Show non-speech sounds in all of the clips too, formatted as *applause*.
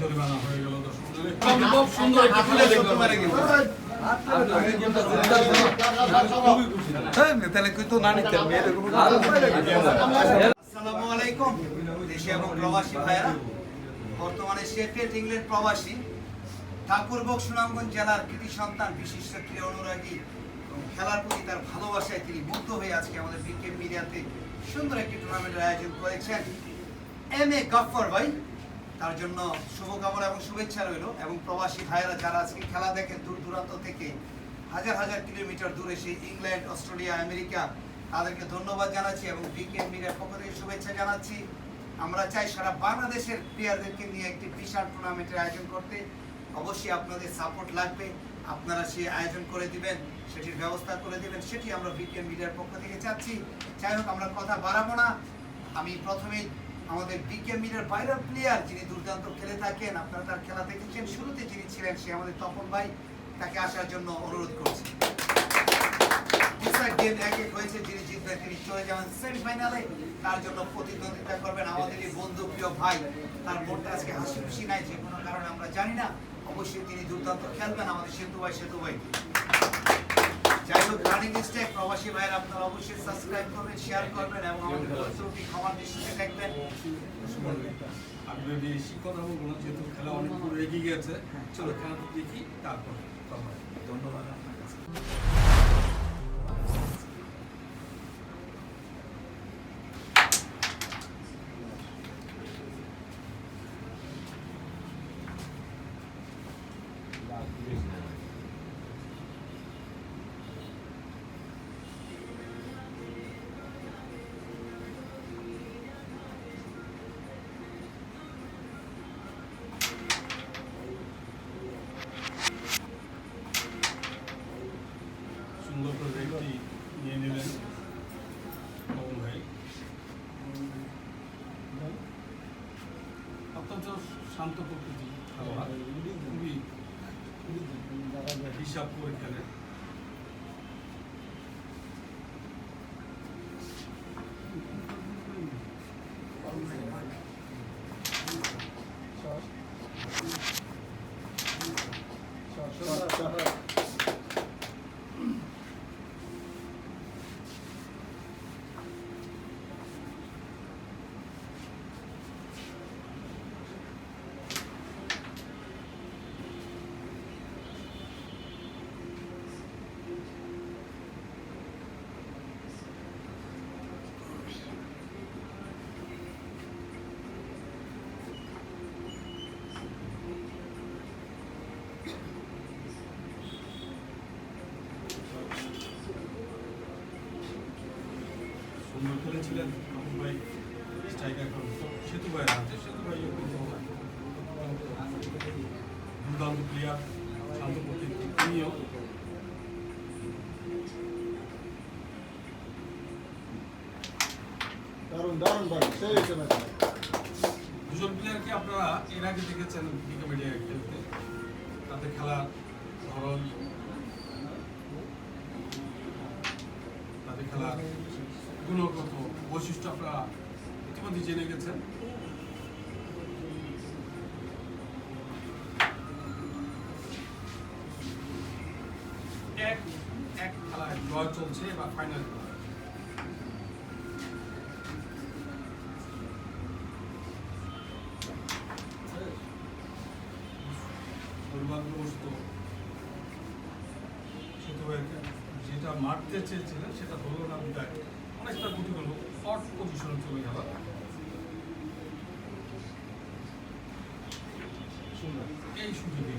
জরিমানা হয়ে গেল খুব সুন্দর একটা খেলা দেখলাম তাহলে কিন্তু না নিতেন আসসালামু আলাইকুম দেশে এবং প্রবাসী ভাইরা বর্তমানে শেফিল্ড ইংল্যান্ড প্রবাসী ঠাকুরবক সুনামগঞ্জ জেলার কৃতি সন্তান বিশিষ্ট ক্রীড়া অনুরাগী খেলার প্রতি তার ভালোবাসায় তিনি মুগ্ধ হয়ে আজকে আমাদের বিকেল মিডিয়াতে সুন্দর একটি টুর্নামেন্টের আয়োজন করেছেন। এম এ গফর ভাই তার জন্য শুভকামনা এবং শুভেচ্ছা রইল। এবং প্রবাসী ভাইয়েরা যারা আজকে খেলা দেখেন দূর দূরান্ত থেকে, হাজার হাজার কিলোমিটার দূরে সেই ইংল্যান্ড, অস্ট্রেলিয়া, আমেরিকা, তাদেরকে ধন্যবাদ জানাচ্ছি এবং বিকেএম মিডিয়ার পক্ষ থেকে শুভেচ্ছা জানাচ্ছি। আমরা চাই সারা বাংলাদেশের প্লেয়ারদেরকে নিয়ে একটি বিশাল টুর্নামেন্টের আয়োজন করতে। অবশ্যই আপনাদের সাপোর্ট লাগবে। আপনারা সে আয়োজন করে দিবেন, সেটির ব্যবস্থা করে দিবেন, সেটি আমরা বিকেএম মিডিয়ার পক্ষ থেকে চাচ্ছি। যাই হোক, আমরা কথা বাড়াবো না। আমি প্রথমেই আমাদের বিকেএম মিডিয়ার বাইরের প্লেয়ার যিনি দুর্দান্ত খেলে থাকেন, আপনারা তার খেলা দেখেছেন। শুরুতে যিনি ছিলেন, সে আমাদের তপন ভাই, তাকে আসার জন্য অনুরোধ করছি। যিনি তিনি চলে যাবেন তার জন্য প্রতিদ্বন্দ্বিতা করবেন বন্ধু ভাই। তার মনটা আজকে নাই, যে কোনো কারণে আমরা জানি না। অবশ্যই তিনি দুর্দান্ত খেলবেন আমাদের সেতু ভাই সেতু ভাই। যাই হোক রানিং স্টেক প্রবাসী ভাইয়ের আপনারা অবশ্যই সাবস্ক্রাইব করবেন শেয়ার করবেন এবং আমাদের ত্রুটি ক্ষমার দৃষ্টিতে দেখবেন। আমি বেশি কথা বলব যেহেতু খেলা অনেক এগিয়ে গেছে। চলো খেলা দেখি তারপর ধন্যবাদ। শান্ত প্রকৃতি খেলোয়াড় খুবই হিসাব করে খেলে তপন ভাই স্ট্রাইকার সেতু ভাই আছে সেতু ভাই দুর্দান্ত প্লেয়ার শান্ত তিনিও। দারুণ দারুণ ভাই সেই দুজন প্লেয়ারকে আপনারা এর আগে দেখেছেন বিকে মিডিয়ায় খেলতে। তাদের খেলার ধরন তাদের খেলার গুণগত। বৈশিষ্ট্য আপনারা ইতিমধ্যে জেনে গেছেন। এক এক খেলায় জয় চলছে বা ফাইনাল দুর্ভাগ্যবশত সেতু যেটা মারতে চেয়েছিলেন, সেটা হলো না বিদায়। অনেকটা গুটি হলো। শর্ট পজিশনে চলে গেল। এই সুযোগে।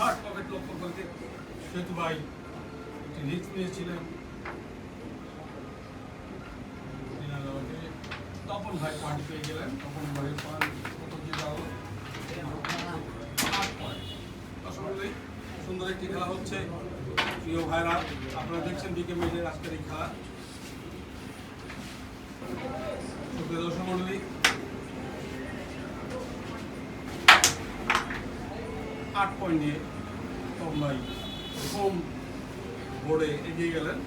থার্ড পকেট লক্ষ্য করতে সেতু ভাই একটি রিস্ক নিয়েছিলেন তপন ভাই পয়েন্ট পেয়ে গেলেন। তপন ভাই পয়েন্ট সুন্দর একটি খেলা হচ্ছে। প্রিয় ভাইরা, আপনারা দেখছেন বিকে মিলের আজকের এই খেলা। দর্শক মণ্ডলী আট পয়েন্ট নিয়ে ভাই প্রথম বোর্ডে এগিয়ে গেলেন।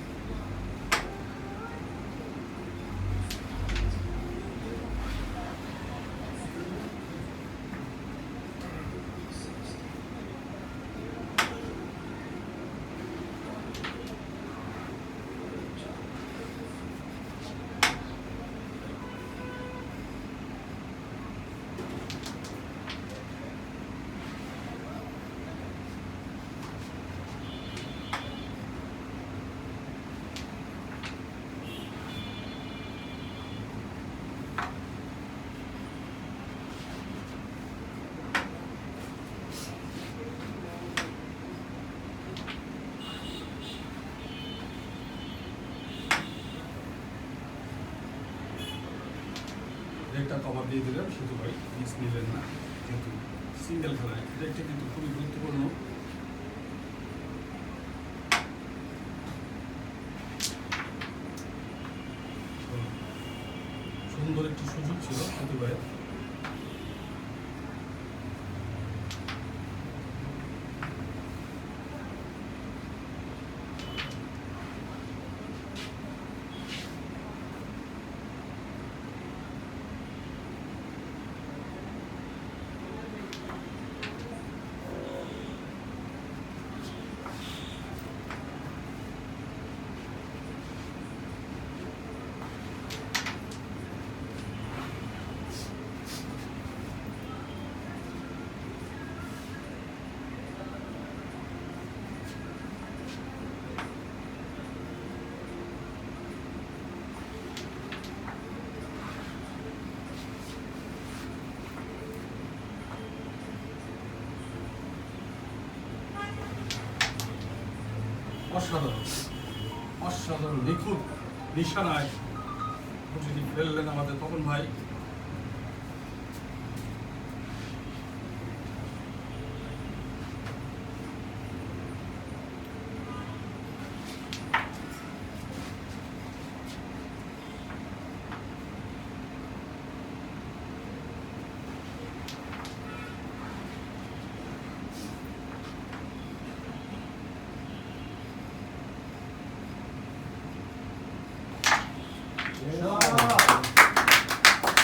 দিয়ে দিলেন সেতু ভাই মিস নিলেন না যেহেতু সিঙ্গেল খেলা, এটা একটা কিন্তু খুবই গুরুত্বপূর্ণ। সুন্দর একটি সুযোগ ছিল সেতু ভাইয়ের অসাধারণ। অসাধারণ। নিখুঁত নিশানায়। ফেললেন আমাদের তখন ভাই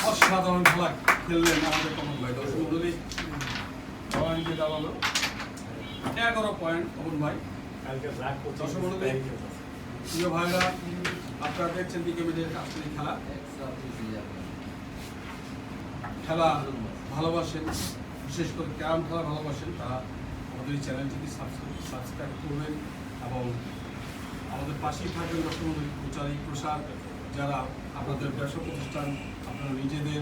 অসাধারণ খেলা খেললেন আমাদের তপন ভাই দর্শক মন্ডলী পয়েন্টে দাঁড়াল এগারো পয়েন্ট তপন ভাই। প্রিয় ভাইরা আপনারা দেখছেন দিকে আজকের খেলা। খেলা ভালোবাসেন বিশেষ করে ক্যারাম খেলা ভালোবাসেন তারা আমাদের এই চ্যানেলটিকে সাবস্ক্রাইব করবেন এবং আমাদের পাশেই থাকবেন প্রচারী প্রসার। যারা আপনাদের ব্যবসা প্রতিষ্ঠান আপনারা নিজেদের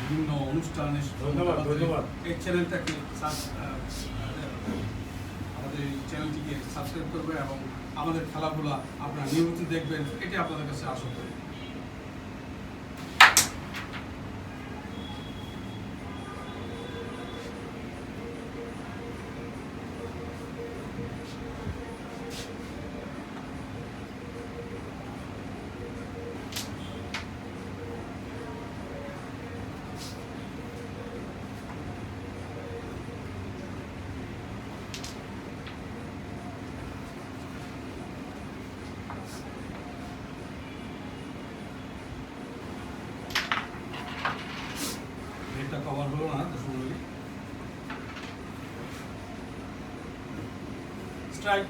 বিভিন্ন অনুষ্ঠানে ধন্যবাদ, ধন্যবাদ। এই চ্যানেলটাকে আমাদের এই চ্যানেলটিকে সাবস্ক্রাইব করবে এবং আমাদের খেলাগুলো আপনারা নিয়মিত দেখবেন এটি আপনাদের কাছে আশা করি রেটটা কভার হলো না দর্শক মন্ডলী স্ট্রাইক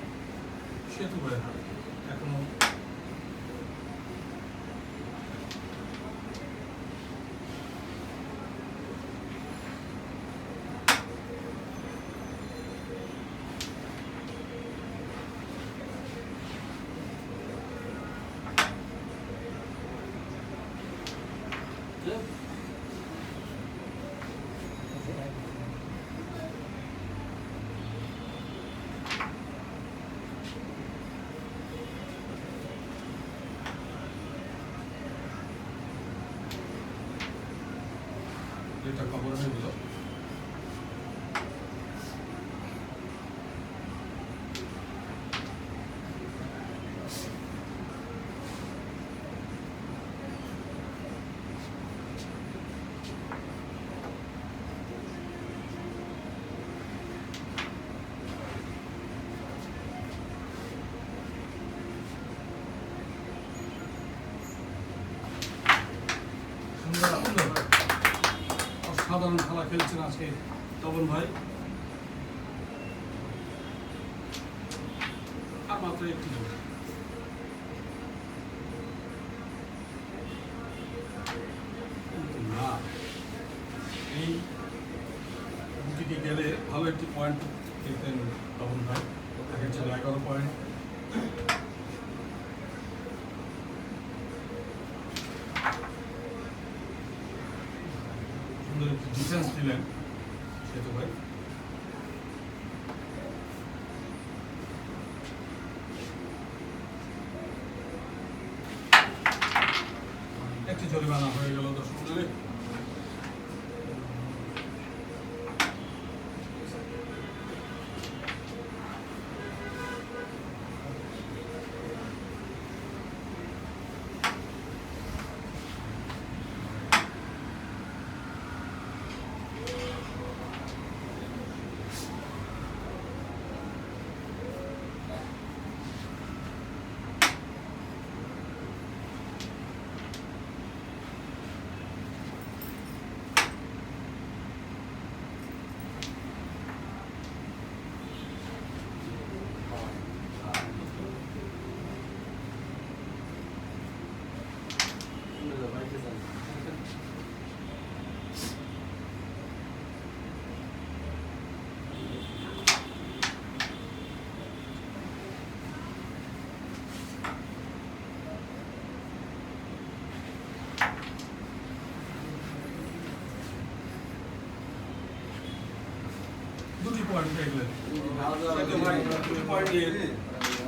সেতু হয়ে এখনও এটা খেলছেন আজকে তপন ভাই। আর মাত্র একটি না, এই দুটিকে গেলে ভালো একটি পয়েন্ট পেতেন তপন ভাই। তাকে ছিল এগারো পয়েন্ট সুন্দর একটি ডিফেন্স দিলেন সেতু ভাই একটি জরিমানা হয়ে গেল দর্শক মণ্ডলী। দুটি পয়েন্ট পেয়ে গেলেন সেতু ভাই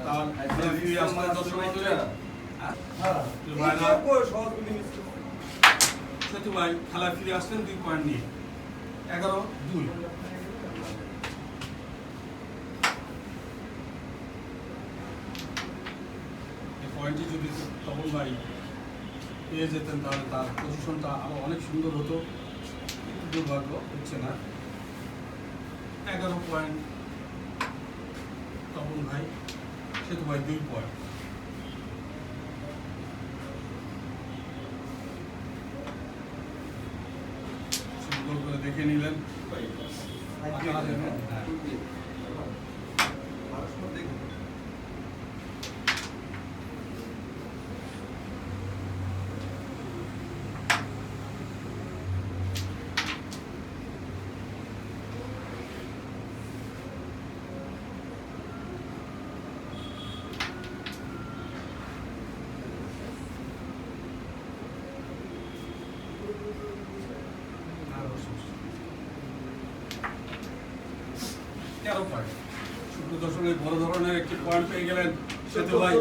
তার ফিরে। সেতু সেতু ভাই খেলা ফিরে আসলেন দুই পয়েন্ট নিয়ে। এগারো দুই। পয়েন্টটি যদি তপন ভাই পেয়ে যেতেন তাহলে তার পজিশনটা আরও অনেক সুন্দর হতো। দুর্ভাগ্য হচ্ছে না। এগারো পয়েন্ট তপন ভাই সেতু ভাই দুই পয়েন্ট দেখে নিলেন হ্যাঁ। তেরো পয়েন্ট শুক্র দশমিক বড় ধরনের একটি পয়েন্ট পেয়ে গেলেন সেতু ভাই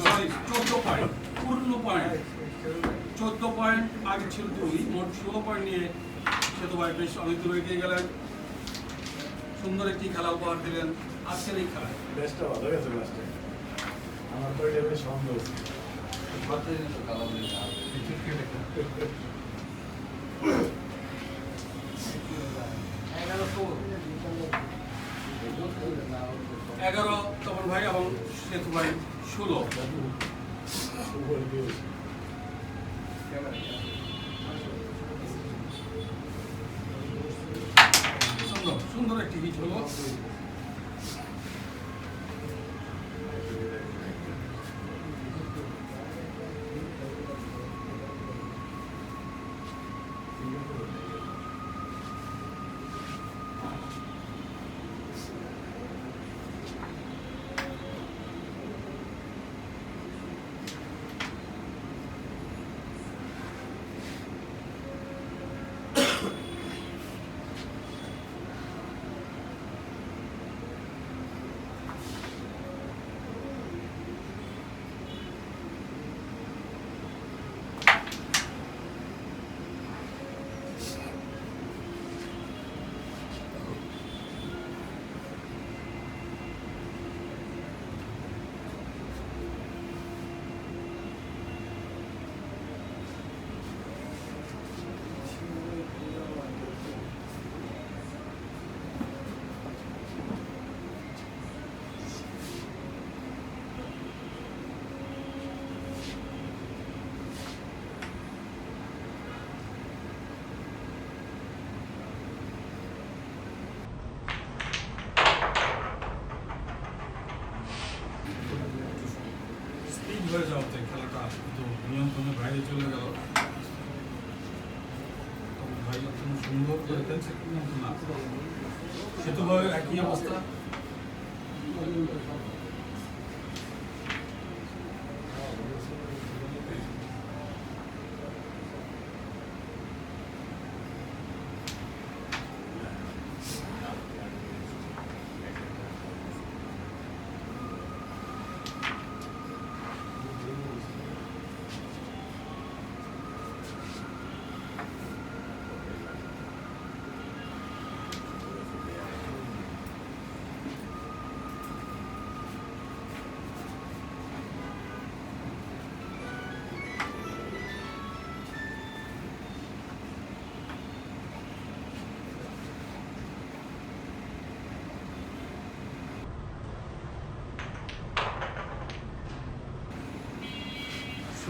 সরি চোদ্দ পয়েন্ট পূর্ণ পয়েন্ট চোদ্দ পয়েন্ট আগে ছিল দুই মোট ষোলো পয়েন্ট নিয়ে সেতু ভাই বেশ অনেক দূরে এগিয়ে গেলেন সুন্দর একটি খেলা উপহার দিলেন আজকের এই খেলায় বেশটা ভালো গেছে লাস্টে আমার তো এটা বেশ সন্দেহ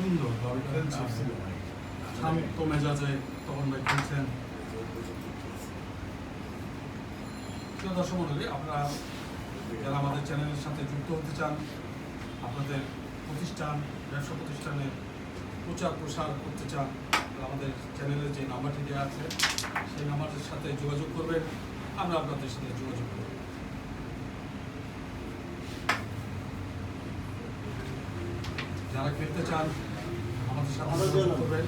সুন্দর ভাবে খেলছে শান্ত মেজাজে তখন ভাই খেলছেন। দর্শক মন্ডলী আপনারা যারা আমাদের চ্যানেলের সাথে যুক্ত হতে চান আপনাদের প্রতিষ্ঠান ব্যবসা প্রতিষ্ঠানের প্রচার প্রসার করতে চান আমাদের চ্যানেলের যে নাম্বারটি দেওয়া আছে সেই নাম্বারের সাথে যোগাযোগ করবেন আমরা আপনাদের সাথে যোগাযোগ করব। যারা খেলতে চান সাথে করবেন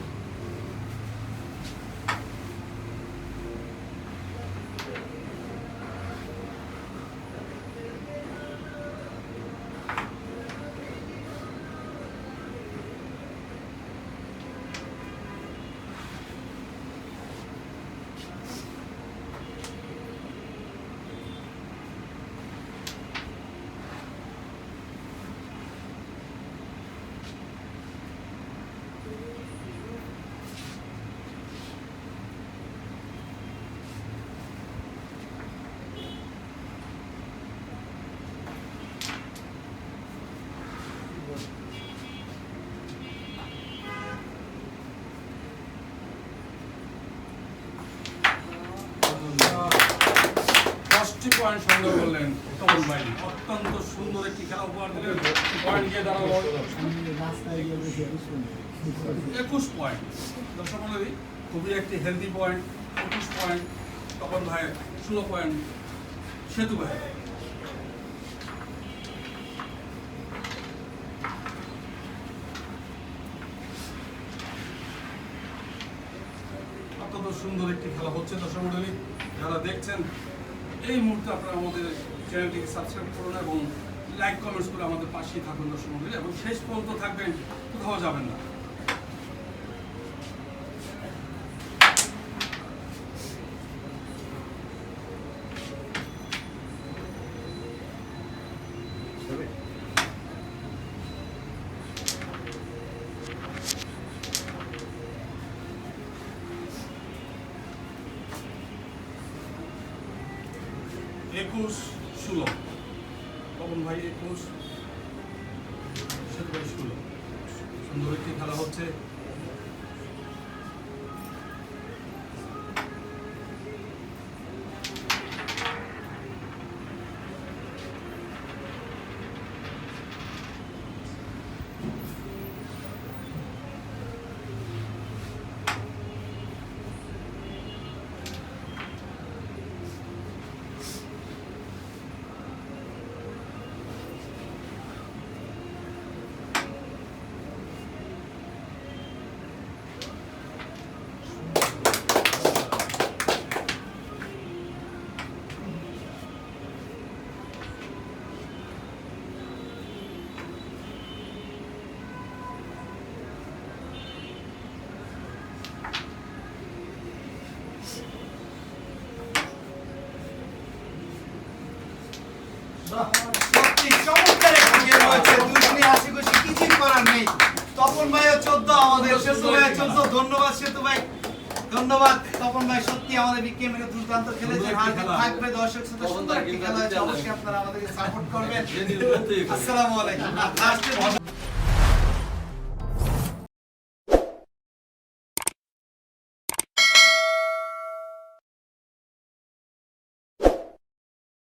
পয়েন্ট সংগ্রহ করলেন অত্যন্ত সুন্দর একটি খেলা উপহার দিলেন। পয়েন্ট গিয়ে দাঁড়াল একুশ পয়েন্ট। দর্শক মন্ডলী খুবই একটি হেলদি পয়েন্ট একুশ পয়েন্ট। তপন ভাই ষোলো পয়েন্ট। সেতু ভাই। অত্যন্ত সুন্দর একটি খেলা হচ্ছে দর্শক মন্ডলী যারা দেখছেন এই মুহূর্তে আপনারা আমাদের চ্যানেলটিকে সাবস্ক্রাইব করুন এবং লাইক কমেন্টস করে আমাদের পাশেই থাকুন দর্শক এবং শেষ পর্যন্ত থাকবেন, কোথাও যাবেন না। একুশ নেই। তপন ভাইও চোদ্দ আমাদের সেতু ভাই চোদ্দ। ধন্যবাদ সেতু ভাই। ধন্যবাদ তপন ভাই। সত্যি আমাদের বিকে দুর্দান্ত খেলেছে। সুন্দর একটি হার জিত খেলা। থাকবে দর্শক সাথে সুন্দর একটি খেলা হয়েছে। অবশ্যই আপনারা আমাদের সাপোর্ট *laughs* করবেন। আসসালামু আলাইকুম।